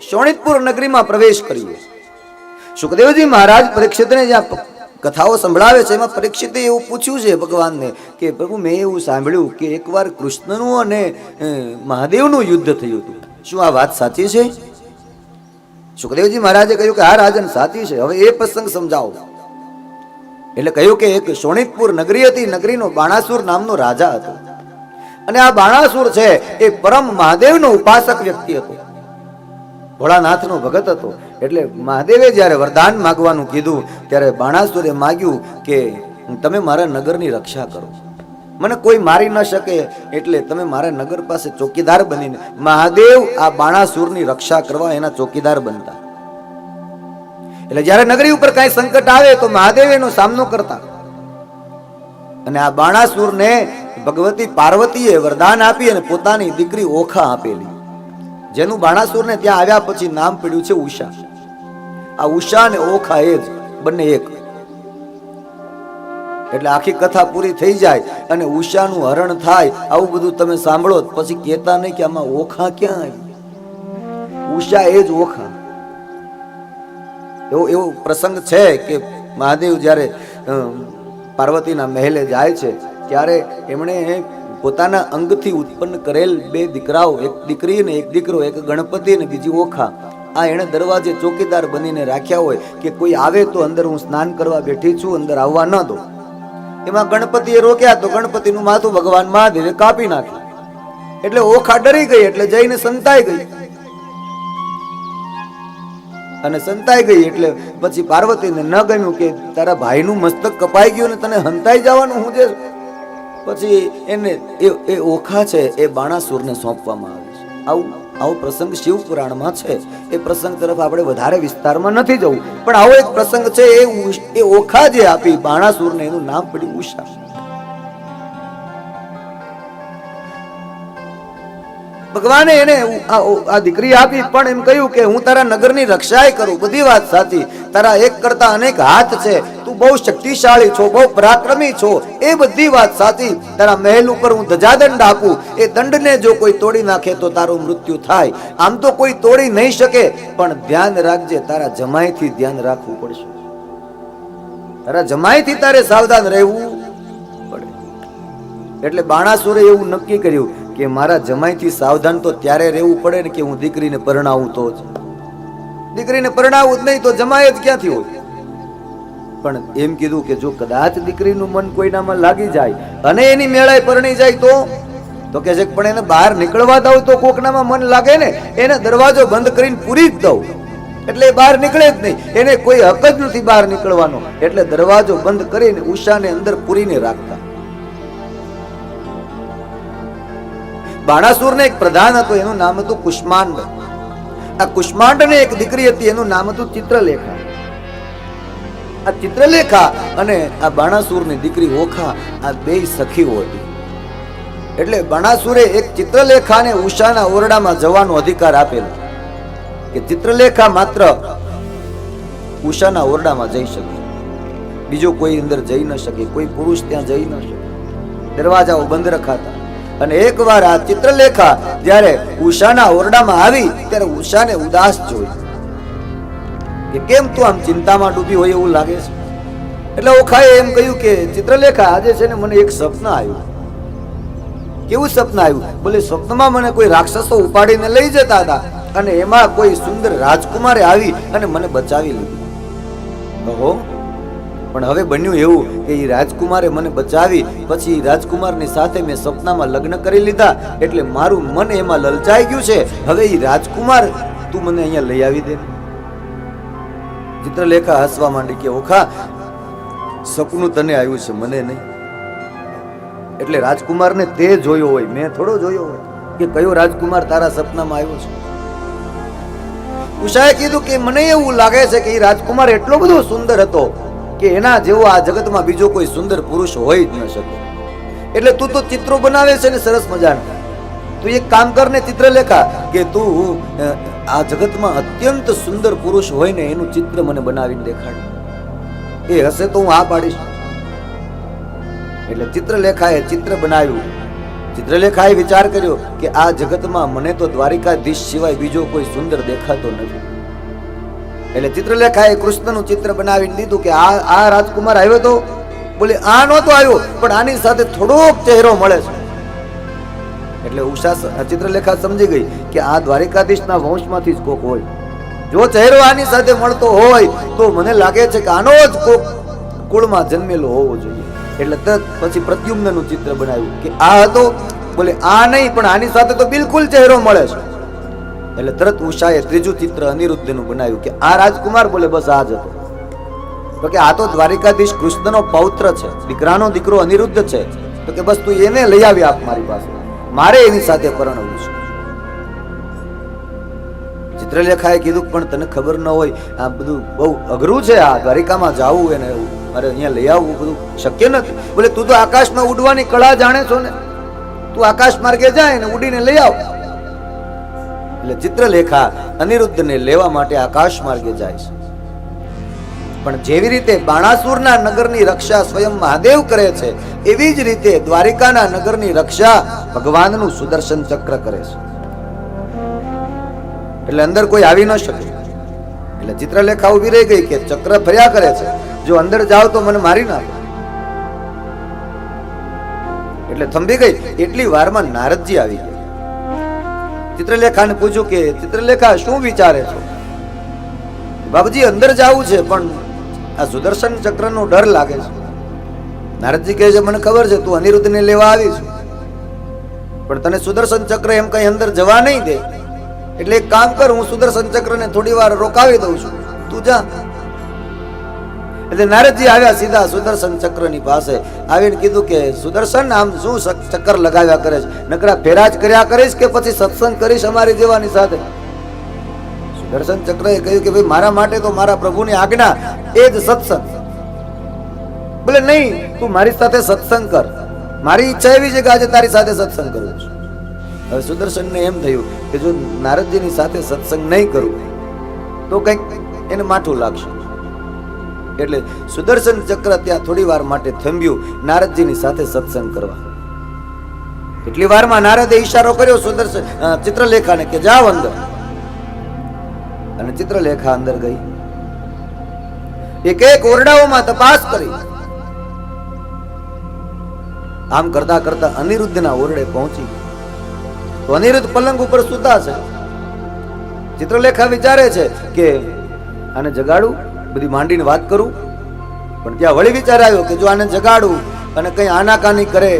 શોણિતપુર નગરીમાં પ્રવેશ કર્યો. સુખદેવજી મહારાજ પરીક્ષિતને જ્યાં કથાઓ સંભળાવે છે, એમાં પરીક્ષિતે એવું પૂછ્યું છે ભગવાનને કે, પ્રભુ, મેં એવું સાંભળ્યું કે એકવાર કૃષ્ણનું અને મહાદેવનું યુદ્ધ થયું હતું. શું આ વાત સાચી છે? સુખદેવજી મહારાજે કહ્યું કે આ રાજન, સાચી છે. હવે એ પ્રસંગ સમજાવો. એટલે કહ્યું કે, એક શોણિતપુર નગરી હતી. નગરીનો બાણાસુર નામનો રાજા હતો. અને આ બાણાસુર છે, એ પરમ મહાદેવનો ઉપાસક વ્યક્તિ હતો. ભોળાનાથનો ભગત હતો. એટલે મહાદેવે જ્યારે વરદાન માગવાનું કીધું, ત્યારે બાણાસુરે માગ્યું કે તમે મારા નગરની રક્ષા કરો. મને કોઈ મારી ન શકે, એટલે તમે મારા નગર પાસે ચોકીદાર બનીને મહાદેવ આ બાણાસુરની રક્ષા કરવા એના ચોકીદાર બનતા. એટલે જ્યારે નગરી ઉપર કાંઈ સંકટ આવે તો મહાદેવ એનો સામનો કરતા. અને આ બાણાસુરને ભગવતી પાર્વતીએ વરદાન આપી અને પોતાની દીકરી ઓખા આપેલી. જેનું બાણાસુરને ત્યાં આવ્યા પછી નામ પડ્યું છે ઉષા. આ ઉષા અને ઓખા એ જ બંને એક. એટલે આખી કથા પૂરી થઈ જાય અને ઉષાનું હરણ થાય, આવું બધું તમે સાંભળો પછી કહેતા નહીં કે આમાં ઓખા ક્યાં આવી. ઉષા એ જ ઓખા. એવો એવો પ્રસંગ છે કે મહાદેવ જ્યારે પાર્વતીના મહેલે જાય છે, ત્યારે એમણે પોતાના અંગથી ઉત્પન્ન કરેલ બે દીકરાઓ, એક દીકરી અને એક દીકરો, એક ગણપતિ અને બીજી ઓખા. આ એણે દરવાજે ચોકીદાર બનીને રાખ્યા હોય કે કોઈ આવે તો અંદર હું સ્નાન કરવા બેઠી છું, અંદર આવવા ન દો. એમાં ગણપતિએ રોક્યા તો ગણપતિનું માથું ભગવાન મહાદેવે કાપી નાખ્યું. એટલે ઓખા ડરી ગઈ, એટલે જઈને સંતાઈ ગઈ. અને સંતાઈ ગઈ એટલે પછી પાર્વતીને ન ગમ્યું કે તારા ભાઈનું મસ્તક કપાઈ ગયું ને તને હંતાઈ જવાનું હું જે પછી એને એ એ ઓખા છે, એ બાણાસુરને સોંપવામાં આવે છે. આવું, આવો પ્રસંગ શિવ પુરાણમાં છે. એ પ્રસંગ તરફ આપણે વધારે વિસ્તારમાં નથી જવું. પણ આવો એક પ્રસંગ છે, એ એ ઓખા જે આપી બાણાસુરને એનું નામ પડ્યું ઉષા. ભગવાને એને આ દીકરી આપી, પણ એમ કહ્યું કે હું તારા નગરની રક્ષાય કરું. બધી વાત સાચી. તારા એક કરતા અનેક હાથ છે. બહુ શક્તિશાળી છો, બહુ પરાક્રમી છો, એ બધી વાત સાચી. તારા મહેલ ઉપર હું ધજાદંડ આપું. એ દંડને જો કોઈ તોડી નાખે તો તારું મૃત્યુ થાય. આમ તો કોઈ તોડી નહીં શકે, પણ ધ્યાન રાખજે, તારા જમાઈથી ધ્યાન રાખવું પડશે. તારા જમાઈથી તારે સાવધાન રહેવું પડે. એટલે બાણાસુરે એવું નક્કી કર્યું કે મારા જમાઈથી સાવધાન તો ત્યારે રહેવું પડે ને કે હું દીકરીને પરણાવું તો જ. દીકરીને પરણાવું જ નહીં તો જમાય જ ક્યાંથી હોય? પણ એમ કીધું કે જો કદાચ દીકરીનું મન કોઈનામાં લાગી જાય અને એની મેળાએ પરણી જાય તો? તો કે છે પણ એને બહાર નીકળવા દઉં તો કોકનામાં મન લાગે ને? એને દરવાજો બંધ કરીને પૂરી જ દઉં. એટલે બહાર નીકળે જ નહીં. એને કોઈ હક જ નથી બહાર નીકળવાનો. એટલે દરવાજો બંધ કરીને ઉષાને અંદર પૂરીને રાખતા. બાણાસુરને એક પ્રધાન હતો, એનું નામ હતું કુષ્માંડ. આ કુષ્માંડને એક દીકરી હતી, એનું નામ હતું ચિત્રલેખા. આ ચિત્રલેખા અને આ બાણાસુરની દીકરી ઓખા આ બે સખીઓ હતી. એટલે બાણાસુરે એક ચિત્રલેખાને ઉષાના ઓરડામાં જવાનો અધિકાર આપેલો કે ચિત્રલેખા માત્ર ઉષાના ઓરડામાં જઈ શકે. બીજો કોઈ અંદર જઈ ન શકે, કોઈ પુરુષ ત્યાં જઈ ન શકે. દરવાજાઓ બંધ રખાતા. અને એકવાર આ ચિત્રલેખા જ્યારે ઉષાના ઓરડામાં આવી, ત્યારે ઉષાને ઉદાસ જોઈ કે કેમ તું આમ ચિંતામાં ડૂબી હોય એવું લાગે છે? એટલે ઓખાએ એમ કહ્યું કે, ચિત્રલેખા આજે છે ને મને એક સપન આવ્યું. કેવું સપના આવ્યું? બોલે, સ્વપ્નમાં મને કોઈ રાક્ષસો ઉપાડીને લઈ જતા હતા અને એમાં કોઈ સુંદર રાજકુમારે આવી અને મને બચાવી લીધું. કહો પણ હવે બન્યું એવું કે એ રાજકુમારે મને બચાવી, પછી રાજકુમારની સાથે મેં સપનામાં લગ્ન કરી લીધા એટલે મારું મન એમાં લલચાઈ ગયું છે. હવે એ રાજકુમાર તું મને અહીંયા લઈ આવી દે. ચિત્રલેખા હસવા માંડી કે, ઓખા, સપનું તને આવ્યું છે, મને નહીં. એટલે રાજકુમારને તે જોયો હોય, મેં થોડો જોયો હોય, કે કયો રાજકુમાર તારા સપનામાં આવ્યો છે? ઉષાએ કીધું કે, મને એવું લાગે છે કે એ રાજકુમાર એટલો બધો સુંદર હતો કે એના જેવો આ જગતમાં બીજો કોઈ સુંદર પુરુષ હોય જ ન શકે. એટલે તું તો ચિત્રો બનાવે છે ને સરસ મજાના. તું એક કામ કર ને ચિત્રલેખા કે તું આ જગતમાં અત્યંત સુંદર પુરુષ હોય ને એનું ચિત્ર મને બનાવીને દેખાડ એ હશે તો હું આ પાડીશ. એટલે ચિત્રલેખાએ ચિત્ર બનાવ્યું. ચિત્રલેખાએ વિચાર કર્યો કે આ જગતમાં મને તો દ્વારિકાધીશ સિવાય બીજો કોઈ સુંદર દેખાતો નથી. એટલે ચિત્રલેખાએ કૃષ્ણનું ચિત્ર બનાવીને દીધું કે આ આ રાજકુમાર આવ્યો તો? બોલે, આ નહોતો આવ્યો, પણ આની સાથે થોડોક ચહેરો મળે છે. એટલે ઉષા ચિત્રલેખા સમજી ગઈ કે આ દ્વારિકાધીશના વંશમાંથી જ કોક હોય. જો ચહેરો આની સાથે મળતો હોય, તો મને લાગે છે કે આનો જ કોક કુળમાં જન્મેલો હોવો જોઈએ. એટલે તરત પછી પ્રદ્યુમ્નનું ચિત્ર બનાવ્યું કે આ હતો. બોલે, આ નહીં, પણ આની સાથે તો બિલકુલ ચહેરો મળે છે. એટલે તરત ઉષાએ ત્રીજું ચિત્ર અનિરુદ્ધનું બનાવ્યું કે આ રાજકુમાર, બોલે, બસ આ જ હતો. તો કે આ તો દ્વારિકાધીશ કૃષ્ણનો પૌત્ર છે. દીકરાનો દીકરો અનિરુદ્ધ છે. તો કે બસ તું એને લઈ આવી આપ મારી પાસે. મારે એની સાથે પરણવું છે. ચિત્રલેખાએ કીધું પણ તને ખબર ન હોય, આ બધું બહુ અઘરું છે, આ દ્વારિકામાં જવું એને મારે અહીંયા લઈ આવવું બધું શક્ય નથી. બોલે, તું તો આકાશમાં ઉડવાની કળા જાણે છો ને. તું આકાશ માર્ગે જાય ને ઉડીને લઈ આવ. એટલે ચિત્રલેખા અનિરુદ્ધને લેવા માટે આકાશ માર્ગે જાય છે. પણ જેવી રીતે બાણાસુરના નગરની રક્ષા સ્વયં મહાદેવ કરે છે, એવી જ રીતે દ્વારિકાના નગરની રક્ષા ભગવાનનું સુદર્શન ચક્ર કરે છે. એટલે અંદર કોઈ આવી ન શકે. એટલે ચિત્રલેખા ઊભી રહી ગઈ કે ચક્ર ફર્યા કરે છે. જો અંદર જાવ તો મને મારી નાખો. એટલે થંભી ગઈ. એટલી વારમાં નારદજી આવી ગયા. ચિત્રલેખાને પૂછ્યું કે, ચિત્રલેખા, શું વિચારે છો? બાબુજી અંદર જવું છે, પણ આ સુદર્શન ચક્રનો ડર લાગે છે. નારદજી કહે છે, મને ખબર છે, તું અનિરુદ્ધને લેવા આવી છું. પણ તને સુદર્શન ચક્ર એમ કઈ અંદર જવા નહીં દે. એટલે એક કામ કર, હું સુદર્શન ચક્રને થોડી વાર રોકાવી દઉં છું. તું જા. એટલે નારદજી આવ્યા સીધા સુદર્શન ચક્રની પાસે. આવીને કીધું કે, સુદર્શન, આમ શું ચક્કર લગાવ્યા કરે છે? નકરા ફેરાજ કર્યા કરીશ કે પછી સત્સંગ કરીશ અમારી જેવાની સાથે? સુદર્શન ચક્રએ કહ્યું કે, ભાઈ, મારા માટે તો મારા પ્રભુની આજ્ઞા એ જ સત્સંગ. બોલે, નહીં, તું મારી સાથે સત્સંગ કર. મારી ઈચ્છા એવી છે કે આજે તારી સાથે સત્સંગ કરું છું. હવે સુદર્શનને એમ થયું કે જો નારદજીની સાથે સત્સંગ નહીં કરું, તો કંઈક એને માઠું લાગશે. એટલે સુદર્શન ચક્ર ત્યાં થોડી વાર માટે થંભ્યું નારદજીની સાથે સત્સંગ કરવા. એટલી વારમાં નારદે ઈશારો કર્યો સુદર્શન ચિત્રલેખાને કે જાઓ અંદર. અને ચિત્રલેખા અંદર ગઈ. એક એક ઓરડાઓમાં તપાસ કરી. આમ કરતા કરતા અનિરુદ્ધના ઓરડે પહોંચી તો અનિરુદ્ધ પલંગ ઉપર સૂતા છે. ચિત્રલેખા વિચારે છે કે, આને જગાડું? બધી માંડીને વાત કરું? પણ ત્યાં વળી વિચાર આવ્યો કે જો આને જગાડું અને કઈ આનાકાની કરે,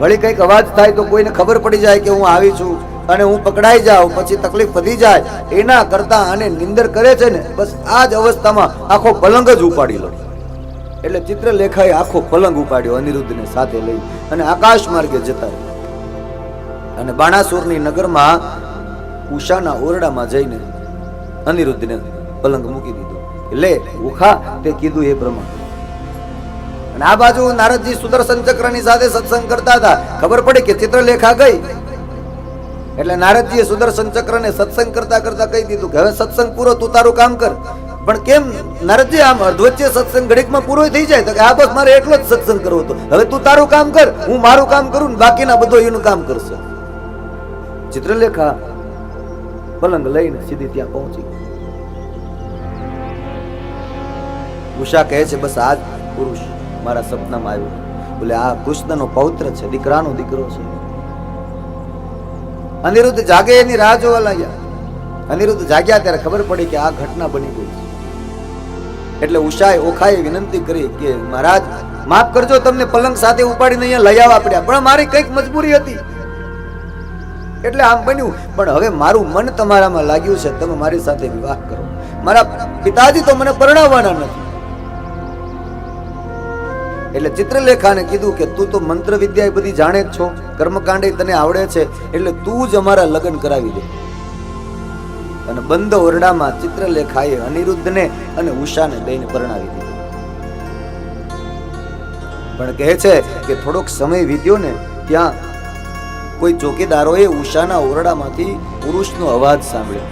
વળી કંઈક અવાજ થાય તો કોઈને ખબર પડી જાય કે હું આવી છું. અને હું પકડાઈ જાઉં, પછી તકલીફ વધી જાય, એના કરતા આને નિંદર કરે છે ને, બસ આ જ અવસ્થામાં આખો પલંગ જ ઉપાડી લો. એટલે ચિત્રલેખાએ આખો પલંગ ઉપાડ્યો અનિરુદ્ધને સાથે લઈ અને આકાશ માર્ગે જતા અને બાણાસુરની નગરમાં ઉષાના ઓરડામાં જઈને અનિરુદ્ધને પલંગ મૂકી દીધો. લે, ઉખા, તે કીધું એ પ્રમાણે. અને આ બાજુ નારદજી સુદર્શન ચક્રની સાથે સત્સંગ કરતા હતા. ખબર પડી કે ચિત્રલેખા ગઈ? એટલે નારદજીએ સુદર્શન ચક્રને સત્સંગ કરતા કરતા કહી દીધું કે, હવે સત્સંગ પૂરો, તું તારું કામ કર. પણ કેમ? નારદજી આમ અર્ધવચ્ચે સત્સંગ ઘડીકમાં પૂરો થઈ જાય તો કે, આ બસ મારે એટલો જ સત્સંગ કરવો હતો. હવે તું તારું કામ કર, હું મારું કામ કરું ને બાકીના બધો એનું કામ કરશે. ચિત્રલેખા પલંગ લઈને સીધી ત્યાં પહોંચી. ઉષા કહે છે, બસ આ પુરુષ મારા સપનામાં આવ્યો. બોલે, આ કૃષ્ણનો પૌત્ર છે, દીકરાનો દીકરો છે. અનિરુદ્ધ જાગે એની રાહ જોવા લાગ્યા. અનિરુદ્ધ જાગ્યા ત્યારે ખબર પડી કે આ ઘટના બની ગઈ એટલે ઉષાએ ઓખાએ વિનંતી કરી કે, મહારાજ, માફ કરજો, તમને પલંગ સાથે ઉપાડીને અહીંયા લઈ આવવા પડ્યા, પણ મારી કંઈક મજબૂરી હતી. એટલે આમ બન્યું. પણ હવે મારું મન તમારામાં લાગ્યું છે, તમે મારી સાથે વિવાહ કરો. મારા પિતાજી તો મને પરણાવવાના નથી. એટલે ચિત્રલેખાને કીધું કે તું તો મંત્ર વિદ્યા એ બધી જાણે જ છો. કર્મકાંડ તને આવડે છે, એટલે તું જ અમારા લગ્ન કરાવી દે. અને બંધ ઓરડામાં ચિત્રલેખાએ અનિરુદ્ધને અને ઉષાને લઈને પરણાવી દીધું. પણ કહે છે કે થોડોક સમય વીત્યો ને, ત્યાં કોઈ ચોકીદારોએ ઉષાના ઓરડામાંથી પુરુષનો અવાજ સાંભળ્યો.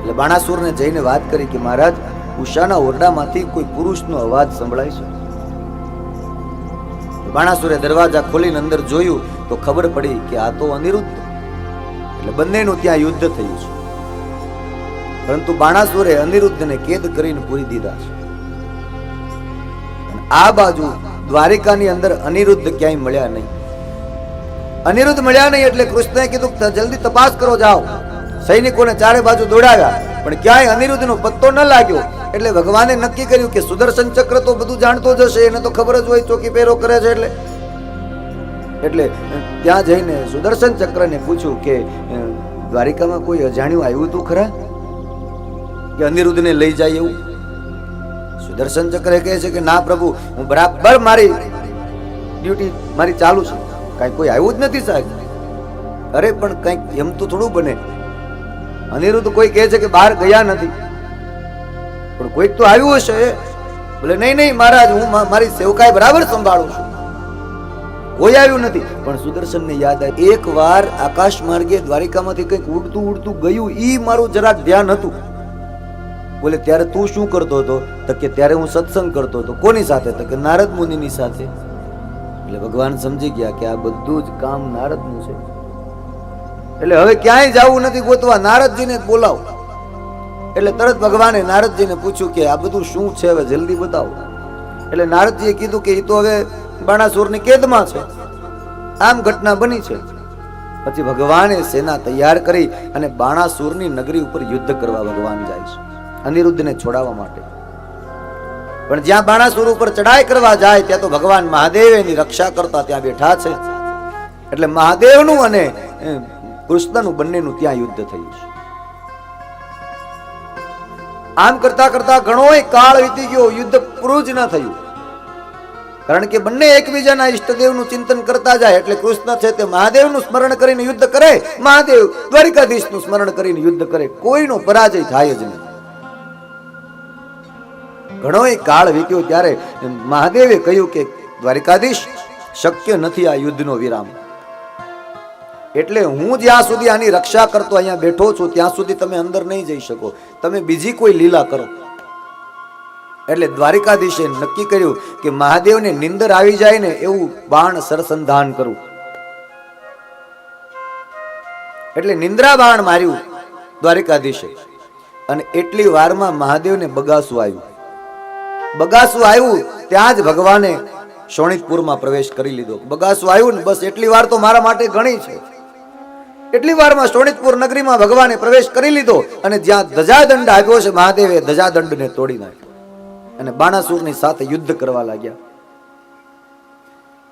એટલે બાણાસુરને જઈને વાત કરી કે મહારાજ, ઉષાના ઓરડામાંથી કોઈ પુરુષનો અવાજ સંભળાય છે? બાણાસુરે દરવાજા ખોલીને અંદર જોયું તો ખબર પડી કે આ તો અનિરુદ્ધ. એટલે બંનેનું ત્યાં યુદ્ધ થયું છે. પરંતુ બાણાસુરે અનિરુદ્ધને કેદ કરીને પૂરી દીધા છે. આ બાજુ દ્વારિકાની અંદર અનિરુદ્ધ ક્યાંય મળ્યા નહીં. અનિરુદ્ધ મળ્યા નહીં એટલે કૃષ્ણએ કીધું "ત- જલ્દી તપાસ કરો, જાઓ. સૈનિકોને ચારે બાજુ દોડાવ્યા, પણ ક્યાંય અનિરુદ્ધનો પત્તો ન લાગ્યો. એટલે ભગવાને નક્કી કર્યું કે સુદર્શન ચક્ર તો બધું જાણતો જ હશે, એને તો ખબર જ હોય ચોકી પહેરો કરે છે એટલે. એટલે ત્યાં જઈને સુદર્શન ચક્રને પૂછ્યું કે દ્વારિકામાં કોઈ અજાણ્યું આવ્યું હતું ખરા? કે અનિરુદ્ધને લઈ જાય એવું? સુદર્શન ચક્ર કહે છે કે, ના પ્રભુ, હું બરાબર મારી ડ્યુટી મારી ચાલુ છે. કાંઈ કોઈ આવ્યું જ નથી સાહેબ. અરે, પણ કંઈક એમ તો થોડું બને. અનિરુદ્ધ કોઈ કહે છે કે, બહાર ગયા નથી. પણ કોઈક તો આવ્યું હશે. બોલે નહીં નહીં, મહારાજ, હું મારી સેવકાઈ બરાબર સંભાળું છું. કોઈ આવ્યું નથી. પણ સુદર્શનને યાદ આવી, એક વાર આકાશ માર્ગે દ્વારિકામાંથી કંઈક ઉડતું ઉડતું ગયું એ મારું જરાક ધ્યાન હતું. બોલે, ત્યારે તું શું કરતો હતો? તો કે ત્યારે હું સત્સંગ કરતો હતો. કોની સાથે? તો કે નારદ મુનિની સાથે. એટલે ભગવાન સમજી ગયા કે આ બધું જ કામ નારદનું છે. એટલે હવે ક્યાંય જવું નથી ગોતવા. નારદજીને બોલાવો. એટલે તરત ભગવાને નારદજીને પૂછ્યું કે આ બધું શું છે હવે? જલ્દી બતાવો. એટલે નારદજીએ કીધું કે એ તો હવે બાણાસુરની કેદમાં છે. આમ ઘટના બની છે. પછી ભગવાને સેના તૈયાર કરી અને બાણાસુરની નગરી ઉપર યુદ્ધ કરવા ભગવાન જાય છે, અનિરુદ્ધને છોડાવવા માટે. પણ જ્યાં બાણાસુર ઉપર ચડાઈ કરવા જાય, ત્યાં તો ભગવાન મહાદેવ એની રક્ષા કરતા ત્યાં બેઠા છે. એટલે મહાદેવનું અને કૃષ્ણનું બંનેનું ત્યાં યુદ્ધ થયું છે. આમ કરતા કરતા ઘણો કાળ વીતી ગયો, યુદ્ધ પૂરું જ ન થયું. કારણ કે બંને એકબીજાના ઈષ્ટદેવનું ચિંતન કરતા જાય એટલે કૃષ્ણ છે તે મહાદેવનું સ્મરણ કરીને યુદ્ધ કરે, મહાદેવ દ્વારિકાધીશનું સ્મરણ કરીને યુદ્ધ કરે, કોઈનો પરાજય થાય જ નહીં. ઘણોય કાળ વીત્યો ત્યારે મહાદેવે કહ્યું કે, દ્વારિકાધીશ, શક્ય નથી આ યુદ્ધનો વિરામ. એટલે હું જ્યાં સુધી આની રક્ષા કરતો અહીંયા બેઠો છું, ત્યાં સુધી તમે અંદર નહીં જઈ શકો. તમે બીજી કોઈ લીલા કરો. એટલે દ્વારિકાધીશે નક્કી કર્યું કે મહાદેવને નિંદર આવી જાય ને એવું બાણ સરસંધાન કરું. એટલે નિંદ્રા બાણ માર્યું દ્વારિકાધીશે. અને એટલી વારમાં મહાદેવને બગાસું આવ્યું. બગાસું આવ્યું, ત્યાં જ ભગવાને શોણિતપુરમાં પ્રવેશ કરી લીધો. બગાસું આવ્યું ને બસ એટલી વાર તો મારા માટે ઘણી છે. એટલી વારમાં શોણિતપુર નગરીમાં ભગવાને પ્રવેશ કરી લીધો અને જ્યાં ધજાદંડ આવ્યો છે, મહાદેવે ધજાદંડને તોડી નાખ્યો. અને બાણાસુરની સાથે યુદ્ધ કરવા લાગ્યા.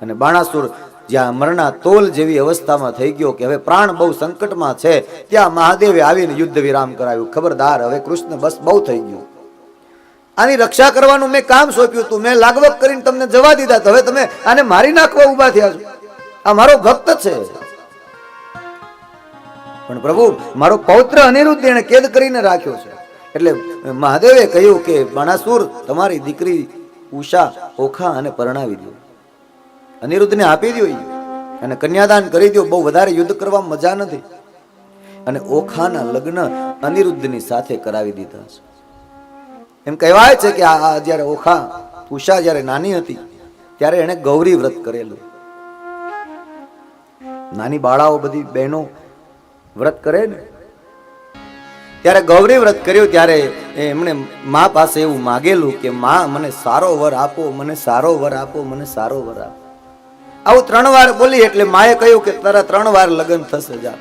અને બાણાસુર જ્યાં મરણા તોલ જેવી અવસ્થામાં થઈ ગયો કે હવે પ્રાણ બહુ સંકટમાં છે, ત્યાં મહાદેવે આવીને યુદ્ધ વિરામ કરાવ્યું. ખબરદાર, હવે કૃષ્ણ બસ બહુ થઈ ગયું. આની રક્ષા કરવાનું મેં કામ સોંપ્યું હતું. મેં લાગવક કરીને તમને જવા દીધા. હવે તમે આને મારી નાખવા ઊભા થયા છો. આ મારો ભક્ત છે. પણ પ્રભુ, મારો પૌત્ર અનિરુદ્ધ એને કેદ કરીને રાખ્યો છે. એટલે મહાદેવે કહ્યું કે, બાણાસુર, તમારી દીકરી ઉષા, ઓખા અને પરણાવી દો. અનિરુદ્ધને આપી દો. અને કન્યાદાન કરી દો. બહુ વધારે યુદ્ધ કરવા મજા નથી. અને ઓખાના લગ્ન અનિરુદ્ધની સાથે કરાવી દીધા છે. એમ કહેવાય છે કે આ જ્યારે ઓખા, ઉષા જ્યારે નાની હતી, ત્યારે એણે ગૌરી વ્રત કરેલું. નાની બાળાઓ બધી બહેનો વ્રત કરે ને? ત્યારે ગૌરી વ્રત કર્યું ત્યારે એમણે મા પાસે એવું માગેલું કે, મા, મને સારો વર આપો, મને સારો વર આપો, મને સારો વર આપો. આવું ત્રણ વાર બોલી એટલે માએ કહ્યું કે, તારા ત્રણ વાર લગ્ન થશે જા.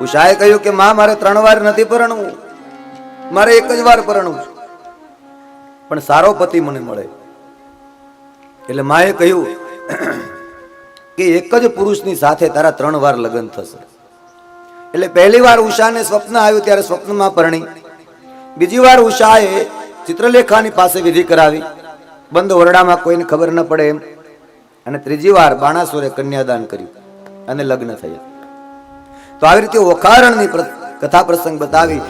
ઉષાએ કહ્યું કે, મા, મારે ત્રણ વાર નથી પરણવું. મારે એક જ વાર પરણવું. પણ સારો પતિ મને મળે. એટલે માએ કહ્યું કે, એક જ પુરુષની સાથે તારા ત્રણ વાર લગ્ન થશે. એટલે પહેલી વાર ઉષાને સ્વપ્ન આવ્યું ત્યારે સ્વપ્નમાં પરણી. બીજી વાર ઉષાએ ચિત્રલેખાની પાસે વિધિ કરાવી. બંધ ઓરડામાં કોઈને ખબર ન પડે એમ. અને ત્રીજી વાર બાણાસુરે કન્યાદાન કર્યું અને લગ્ન થયા. તો આવી રીતે ઓખારણની કથા પ્રસંગ બતાવી